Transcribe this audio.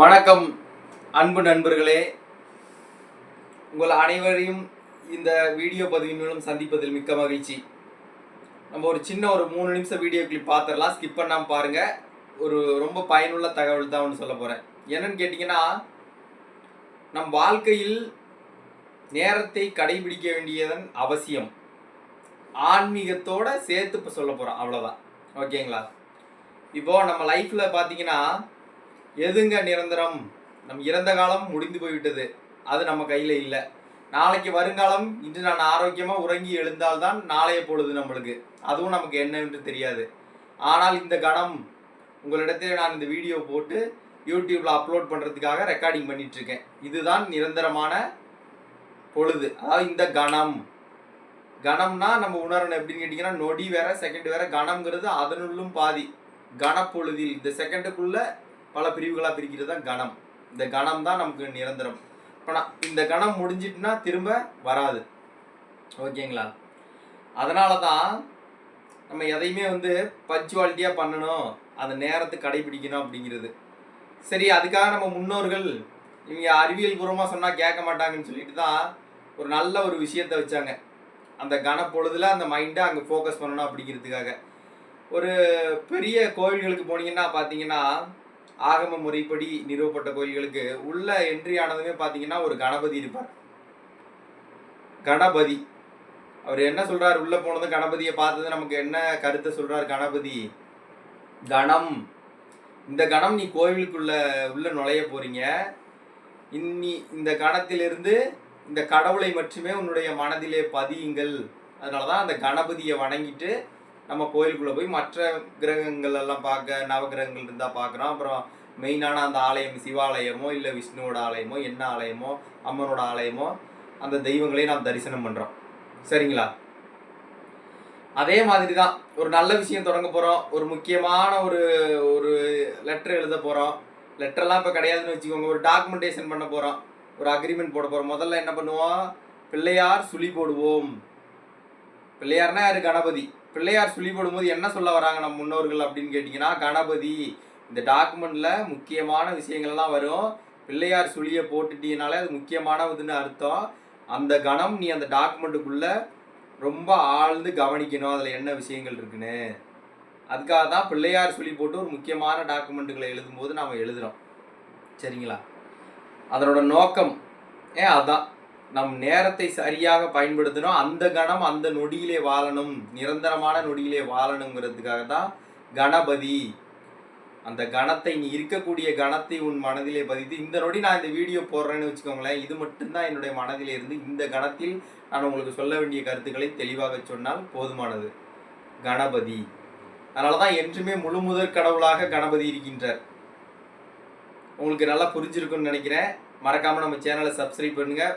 வணக்கம் அன்பு நண்பர்களே. உங்கள் அனைவரையும் இந்த வீடியோ பதிவின் மூலம் சந்திப்பதில் மிக்க மகிழ்ச்சி. நம்ம ஒரு சின்ன ஒரு மூணு நிமிஷம் வீடியோ கிளிப் பார்த்துடலாம் ஸ்கிப் பண்ணாமல் பாருங்க. ஒரு ரொம்ப பயனுள்ள தகவல் தான் ஒன்று சொல்ல போகிறேன் என்னன்னு கேட்டிங்கன்னா நம் வாழ்க்கையில் நேரத்தை கடைபிடிக்க வேண்டியதன் அவசியம். ஆன்மீகத்தோட சேர்த்து இப்போ சொல்ல போகிறோம் அவ்வளோதான் ஓகேங்களா இப்போ நம்ம லைஃப்பில் பார்த்தீங்கன்னா எதுங்க நிரந்தரம்? நம் இறந்த காலம் முடிந்து போய்விட்டது. அது நம்ம கையில் இல்லை. நாளைக்கு வருங்காலம் இன்று நான் ஆரோக்கியமாக உறங்கி எழுந்தால்தான் நாளைய பொழுது நம்மளுக்கு. அதுவும் நமக்கு என்னவென்று தெரியாது. ஆனால் இந்த கணம் உங்களிடத்தில் நான் இந்த வீடியோ போட்டு யூடியூப்பில் அப்லோட் பண்ணுறதுக்காக ரெக்கார்டிங் பண்ணிகிட்ருக்கேன் இதுதான் நிரந்தரமான பொழுது. அதாவது இந்த கணம். கணம்னா நம்ம உணரணும். எப்படின்னு கேட்டிங்கன்னா நொடி வேற செகண்ட் வேற கணம்ங்கிறது அதனுள்ளும் பாதி. கணப்பொழுதில். இந்த செகண்டுக்குள்ள பல பிரிவுகளாக பிரிக்கிறது தான் கணம். இந்த கணம் தான் நமக்கு நிரந்தரம். இப்போ நான் இந்த கணம் முடிஞ்சிட்டுனா திரும்ப வராது. ஓகேங்களா? அதனால தான் நம்ம எதையுமே வந்து பஞ்சுவாலிட்டியாக பண்ணணும். அந்த நேரத்தை கடைபிடிக்கணும் அப்படிங்கிறது. சரி அதுக்காக நம்ம முன்னோர்கள் இவங்க அறிவியல் பூர்வமாக சொன்னால் கேட்க மாட்டாங்கன்னு சொல்லிட்டு தான் ஒரு நல்ல ஒரு விஷயத்த வச்சாங்க. அந்த கனப்பொழுதில் அந்த மைண்டை அங்கே ஃபோக்கஸ் பண்ணணும் அப்படிங்கிறதுக்காக. ஒரு பெரிய கோவில்களுக்கு போனீங்கன்னா பார்த்தீங்கன்னா ஆகம முறைப்படி நிறுவப்பட்ட கோயில்களுக்கு உள்ள என்ட்ரி ஆனதுமே பார்த்தீங்கன்னா ஒரு கணபதி இருப்பார். கணபதி. அவர் என்ன சொல்றார்? உள்ள போனதும் கணபதியை பார்த்தது நமக்கு என்ன கருத்தை சொல்றார் கணபதி? கணம். இந்த கணம் நீ கோவிலுக்குள்ள உள்ள நுழைய போறீங்க. இன்னி இந்த கணத்திலிருந்து இந்த கடவுளை மட்டுமே உன்னுடைய மனதிலே பதியுங்கள். அதனாலதான் அந்த கணபதியை வணங்கிட்டு நம்ம கோயிலுக்குள்ளே போய் மற்ற கிரகங்கள் எல்லாம் பார்க்க நவகிரகங்கள் இருந்தால் பார்க்குறோம். அப்புறம் மெயினான அந்த ஆலயம் சிவாலயமோ இல்லை விஷ்ணுவோட ஆலயமோ என்ன ஆலயமோ அம்மனோட ஆலயமோ அந்த தெய்வங்களையும் நாம் தரிசனம் பண்ணுறோம் சரிங்களா? அதே மாதிரி தான் ஒரு நல்ல விஷயம் தொடங்க போகிறோம் ஒரு முக்கியமான ஒரு ஒரு லெட்டர் எழுத போகிறோம் லெட்டர்லாம் இப்போ கிடையாதுன்னு வச்சுக்கோங்க. ஒரு டாக்குமெண்டேஷன் பண்ண போகிறோம் ஒரு அக்ரிமெண்ட் போட போகிறோம் முதல்ல என்ன பண்ணுவோம்? பிள்ளையார் சுழி போடுவோம். பிள்ளையார்னா யார்? கணபதி. பிள்ளையார் சொல்லி போடும்போது என்ன சொல்ல வராங்க நம்ம முன்னோர்கள் அப்படின்னு கேட்டிங்கன்னா கணபதி இந்த டாக்குமெண்ட்டில் முக்கியமான விஷயங்கள்லாம் வரும். பிள்ளையார் சுழியை போட்டுட்டீங்கனாலே அது முக்கியமானதுன்னு அர்த்தம். அந்த கணம் நீ அந்த டாக்குமெண்ட்டுக்குள்ளே ரொம்ப ஆழ்ந்து கவனிக்கணும். அதில் என்ன விஷயங்கள் இருக்குன்னு. அதுக்காக தான் பிள்ளையார் சொல்லி போட்டு ஒரு முக்கியமான டாக்குமெண்ட்டுகளை எழுதும்போது நாம் எழுதுகிறோம் சரிங்களா? அதனோட நோக்கம் ஏன் அதான்? நம் நேரத்தை சரியாக பயன்படுத்தணும் அந்த கணம் அந்த நொடியிலே வாழணும். நிரந்தரமான நொடியிலே வாழணுங்கிறதுக்காக தான் கணபதி. அந்த கணத்தை நீ இருக்கக்கூடிய கணத்தை உன் மனதிலே பதித்து இந்த நொடி நான் இந்த வீடியோ போடுறேன்னு வச்சுக்கோங்களேன் இது மட்டும்தான் என்னுடைய மனதிலே இருந்து இந்த கணத்தில் நான் உங்களுக்கு சொல்ல வேண்டிய கருத்துக்களை தெளிவாக சொன்னால் போதுமானது. கணபதி. அதனால தான் என்றுமே முழு முதற் கடவுளாக கணபதி இருக்கின்றார். உங்களுக்கு நல்லா புரிஞ்சிருக்கும்னு நினைக்கிறேன். மறக்காமல் நம்ம சேனலை சப்ஸ்கிரைப் பண்ணுங்கள்